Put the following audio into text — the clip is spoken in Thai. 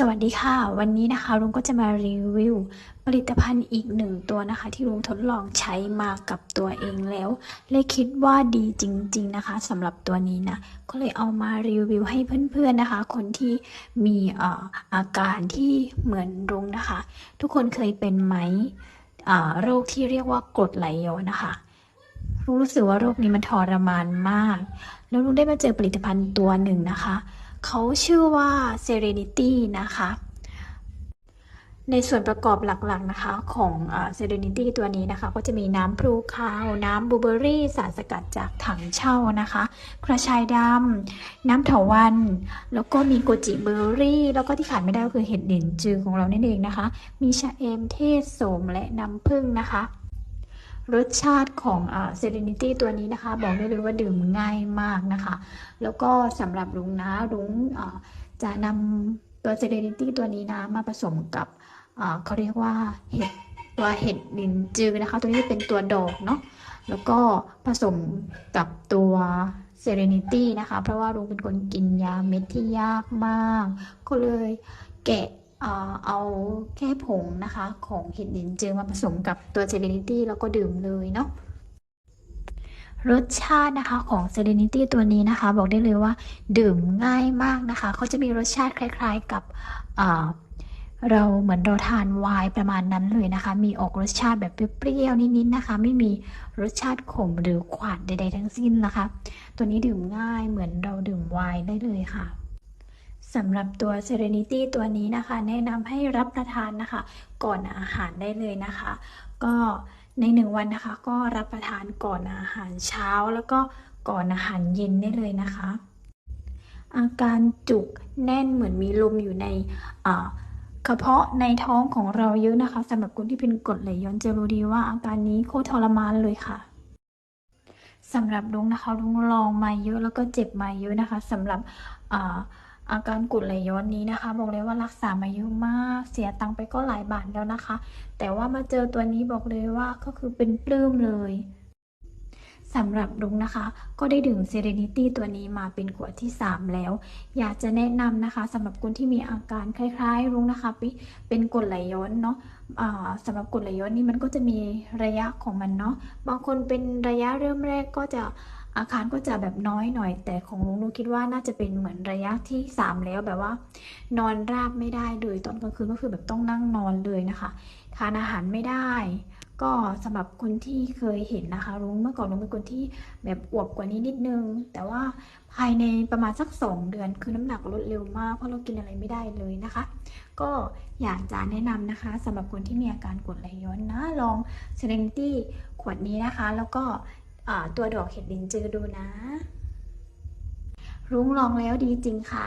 สวัสดีค่ะ วันนี้นะคะลุงก็จะมารีวิว ผลิตภัณฑ์อีกหนึ่งตัวนะคะ ที่ลุงทดลองใช้มากับตัวเองแล้ว เลยคิดว่าดีจริง ๆนะคะสำหรับตัวนี้นะก็เลยเอามารีวิวให้เพื่อนๆนะคะ คนที่มีอออาการที่เหมือนลุงนะคะ ทุกคนเคยเป็นไหมโรคที่เรียกว่ากรดไหลย้อนนะคะลุงรู้สึกว่าโรคนี้มันทรมานมาก แล้วลุงได้มาเจอผลิตภัณฑ์ตัวหนึ่งนะคะ เขาชื่อว่า Serenity นะคะ ในส่วนประกอบหลักๆนะคะของอ่า Serenity ตัวนี้นะคะ ก็จะมีน้ำพลูคาว น้ำบูเบอร์รี่ สารสกัดจากถังเช่านะคะ กระชายดำ น้ำเถาวัน แล้วก็มีโกจิเบอร์รี่ แล้วก็ที่ขาดไม่ได้ก็คือเห็ดหลินจือของเรานั่นเองนะคะ มีชะเอมเทศโสมและน้ำผึ้งนะคะ รสชาติของอ่า Serenity ตัวนี้นะคะ บอกได้เลยว่าดื่มง่ายมากนะคะ แล้วก็สำหรับรุ้งนะรุ้งจะนำตัว Serenity ตัวนี้นะมาผสมกับเขาเรียกว่าเห็ดตัวเห็ดลินจือนะคะ ตัวนี้เป็นตัวดอกเนาะแล้วก็ผสมกับตัว Serenity นะคะ เพราะว่ารุ้งเป็นคนกินยาเม็ดที่ยากมาก ก็เลยแกะ เอาแค่ผงนะคะของเห็ดลินจือมาผสมกับตัว Serenity แล้วก็ดื่มเลยเนาะรสชาตินะคะของ Serenity ตัวนี้นะคะ บอกได้เลยว่า ดื่มง่ายมากนะคะ เขาจะมีรสชาติคล้าย ๆกับเราเหมือนเราทานไวน์ประมาณนั้นเลยนะคะ มีออกรสชาติแบบเปรี้ยวๆนิดๆนะคะ ไม่มีรสชาติขมหรือขวานใดๆทั้งสิ้นนะคะ ตัวนี้ดื่มง่ายเหมือนเราดื่มไวน์ได้เลยค่ะ สำหรับตัว Serenity ตัวนี้นะคะ แนะนำให้รับประทานนะคะ ก่อนอาหารได้เลยนะคะ ก็ในหนึ่งวันนะคะ ก็รับประทานก่อนอาหารเช้า แล้วก็ก่อนอาหารเย็นได้เลยนะคะ อาการจุกแน่นเหมือนมีลมอยู่ในกระเพาะในท้องของเราเยอะนะคะสำหรับคนที่เป็นกรดไหลย้อนจะรู้ดีว่าอาการนี้โคตรทรมานเลยค่ะสำหรับลุงนะคะลุงลองมาเยอะแล้วก็เจ็บมาเยอะนะคะสำหรับ อาการกรดไหลย้อนนี้นะคะ บอกเลยว่ารักษามาเยอะมาก เสียตังค์ไปก็หลายบาทแล้วนะคะ แต่ว่ามาเจอตัวนี้บอกเลยว่าก็คือเป็นปลื้มเลยสำหรับลุงนะคะ ก็ได้ดื่ม Serenity ตัวนี้มาเป็นขวดที่ 3 แล้ว อยากจะแนะนำนะคะสำหรับคนที่มีอาการคล้ายๆลุงนะคะปิเป็นกรดไหลย้อนเนาะอ่าสำหรับกรดไหลย้อนนี่มันก็จะมีระยะของมันเนาะบางคนเป็นระยะเริ่มแรกก็จะ อาการก็จะแบบน้อยหน่อย แต่ของลุงลุงคิดว่าน่าจะเป็นเหมือนระยะที่ 3 แล้วแบบว่า นอนราบไม่ได้เลยตอนกลางคืนก็คือแบบต้องนั่งนอนเลยนะคะทานอาหารไม่ได้ ก็สำหรับคนที่เคยเห็นนะคะรุ้งเมื่อก่อนรุ้งเป็นคนที่แบบอวบกว่านี้นิดนึง แต่ว่าภายในประมาณสัก 2 เดือนคือน้ำหนักลดเร็วมากเพราะเรากินอะไรไม่ได้เลยนะคะ ก็อยากจะแนะนำนะคะสำหรับคนที่มีอาการกดไหลย้อนนะลอง Serenity ขวดนี้นะคะ แล้วก็ ตัวดอกเห็ดลินจือดูนะ รุ้งลองแล้วดีจริงค่ะ